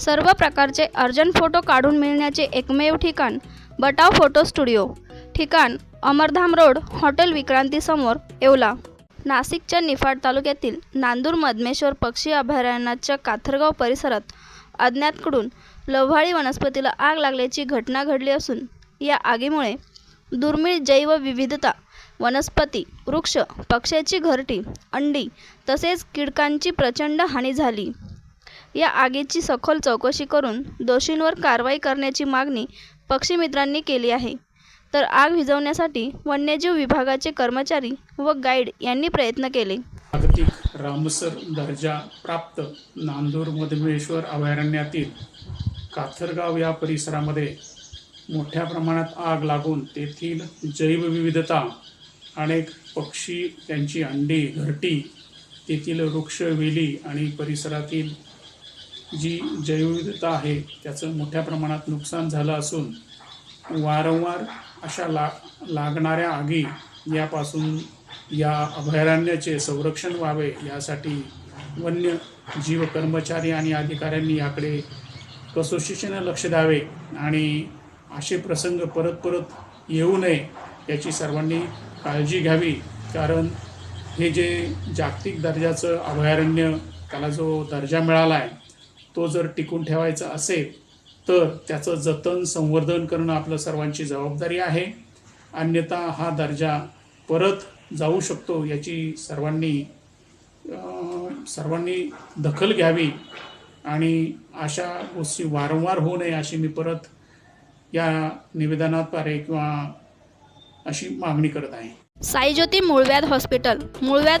सर्व प्रकारचे urgent photo काढून मिळण्याचे एकमेव ठिकाण बटाव फोटो स्टुडिओ. ठिकाण अमरधाम रोड हॉटेल विक्रांतीसमोर येवला. नाशिकच्या निफाड तालुक्यातील नांदूर मधमेश्वर पक्षी अभयारण्याच्या काथरगाव परिसरात अज्ञातकडून लव्हाळी वनस्पतीला आग लागल्याची घटना घडली असून या आगीमुळे दुर्मिळ जैवविविधता वनस्पती वृक्ष पक्ष्याची घरटी अंडी तसेच किडकांची प्रचंड हानी झाली. या आगीची सखोल चौकशी करून दोषींवर कारवाई करण्याची मागणी पक्षीमित्रांनी केली आहे. तर आग विझवण्यासाठी वन्यजीव विभागाचे कर्मचारी व गाईड यांनी प्रयत्न केले. जागतिक रामसर दर्जा प्राप्त नांदूर मधमेश्वर अभयारण्यातील काथरगाव या परिसरामध्ये मोठ्या प्रमाणात आग लागून तेथील जैवविविधता अनेक पक्षी त्यांची अंडी घरटी तेथील वृक्ष वेली आणि परिसरातील जी जैवविविधता आहे त्याचं मोठ्या प्रमाणात नुकसान झालं असून वारंवार अशा ला लागणाऱ्या आगी यापासून या अभयारण्याचे संरक्षण व्हावे यासाठी वन्य जीव कर्मचारी आणि अधिकाऱ्यांनी याकडे कसोशीने लक्ष द्यावे आणि असे प्रसंग परत परत येऊ नये याची सर्वांनी काळजी घ्यावी. कारण हे जे जागतिक दर्जाचं अभयारण्य त्याला जो दर्जा मिळाला आहे तो जर टिकून ठेवायचा असेल तर त्याचं जतन संवर्धन करणं आपलं सर्वांची जबाबदारी आहे. अन्यथा हा दर्जा परत जाऊ शकतो याची सर्वांनी सर्वांनी दखल घ्यावी. आणि अशा गोष्टी वारंवार होऊ नये अशी मी परत या निवेदनाद्वारे किंवा अशी मागणी करत आहे. साईज्योती मूळव्याध हॉस्पिटल. मूळव्याध